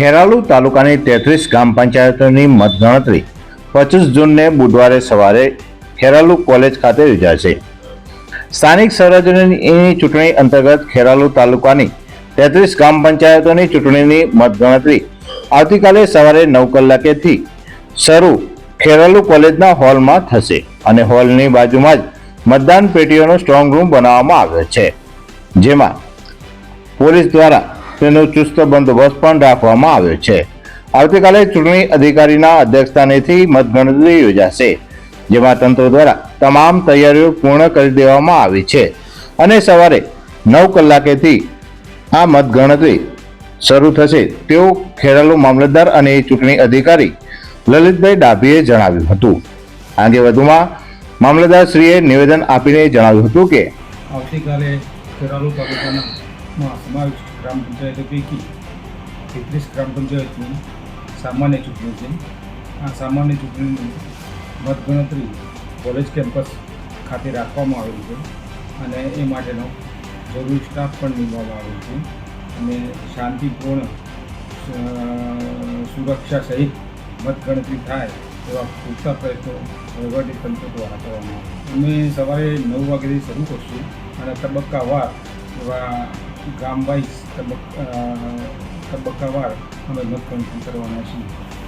ખેરાલુ તાલુકાની તેત્રીસ ગ્રામ પંચાયતોની મતગણતરી પચીસ જૂનને બુધવારે સવારે ખેરાલુ કોલેજ ખાતે યોજાશે સ્થાનિક સ્વરાજ્યની ચૂંટણી અંતર્ગત ખેરાલુ તાલુકાની તેત્રીસ ગ્રામ પંચાયતોની ચૂંટણીની મતગણતરી આવતીકાલે સવારે નવ કલાકેથી શરૂ ખેરાલુ કોલેજના હોલમાં થશે અને હોલની બાજુમાં જ મતદાન પેટીઓનો સ્ટ્રોંગ રૂમ બનાવવામાં આવ્યો છે. જેમાં પોલીસ દ્વારા તેનો ચુસ્ત બંદોબસ્ત પણ રાખવામાં આવ્યો છે. આવતીકાલે ચૂંટણી અધિકારીના અધ્યક્ષસ્થાનેથી મતગણતરી યોજાશે, જેમાં તંત્ર દ્વારા તમામ તૈયારીઓ પૂર્ણ કરી દેવામાં આવી છે. અને સવારે નવ કલાકેથી આ મતગણતરી શરૂ થશે તેવું ખેરાલુ મામલતદાર અને ચૂંટણી અધિકારી લલિતભાઈ ડાભીએ જણાવ્યું હતું. આ અંગે વધુમાં મામલતદારશ્રીએ નિવેદન આપીને જણાવ્યું હતું કે આવતીકાલે ખેરાલુ તાલુકાના માં સમાવિષ્ટ ગ્રામ પંચાયતો પૈકી તેત્રીસ ગ્રામ પંચાયતની સામાન્ય ચૂંટણી છે આ સામાન્ય ચૂંટણીની મતગણતરી કોલેજ કેમ્પસ ખાતે રાખવામાં આવેલી છે અને એ માટેનો જરૂરી સ્ટાફ પણ નીમવામાં આવેલ છે અને શાંતિપૂર્ણ સુરક્ષા સહિત મતગણતરી થાય એવા પૂરતા પ્રયત્નો વહીવટીતંત્ર દ્વારા કરવામાં આવે અમે સવારે નવ વાગ્યાથી શરૂ કરશું અને તબક્કાવાર એવા ગામ વાઇઝ તબક્કા તબક્કાવાર અમે મતગણતરી કરવાના છીએ.